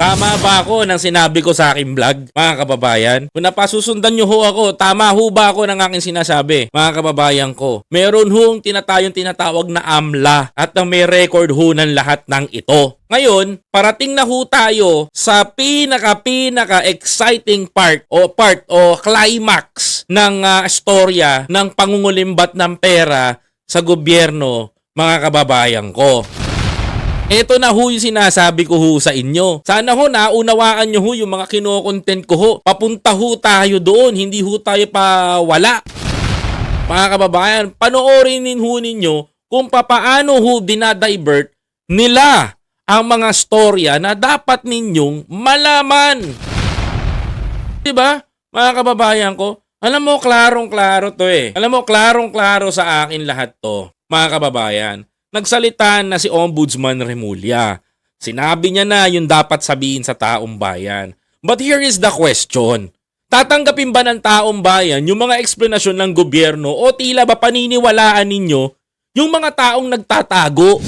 Tama ba ako nang sinabi ko sa aking vlog, mga kababayan? Kung napasusundan nyo ho ako, tama ho ba ako ng aking sinasabi, mga kababayan ko? Meron hong tinatayong tinatawag na AMLA at ang may record ho ng lahat ng ito. Ngayon, parating na ho tayo sa pinaka-pinaka exciting part o part o climax ng ah, storya ng pangungulimbat ng pera sa gobyerno, mga kababayan ko. Ito na ho yung sinasabi ko ho sa inyo. Sana ho naunawaan nyo ho yung mga kinokontent ko ho. Papunta ho tayo doon, hindi ho tayo pa wala. Mga kababayan, panoorin ho ninyo kung papaano ho dinadivert nila ang mga storya na dapat ninyong malaman. 'Di ba? Mga kababayan ko, alam mo klarong-klaro 'to eh. Alam mo klarong-klaro sa akin lahat 'to, mga kababayan. Nagsalita na si Ombudsman Remulla. Sinabi niya na yung dapat sabihin sa taong bayan. But here is the question. Tatanggapin ba ng taong bayan yung mga eksplanasyon ng gobyerno o tila ba paniniwalaan ninyo yung mga taong nagtatago?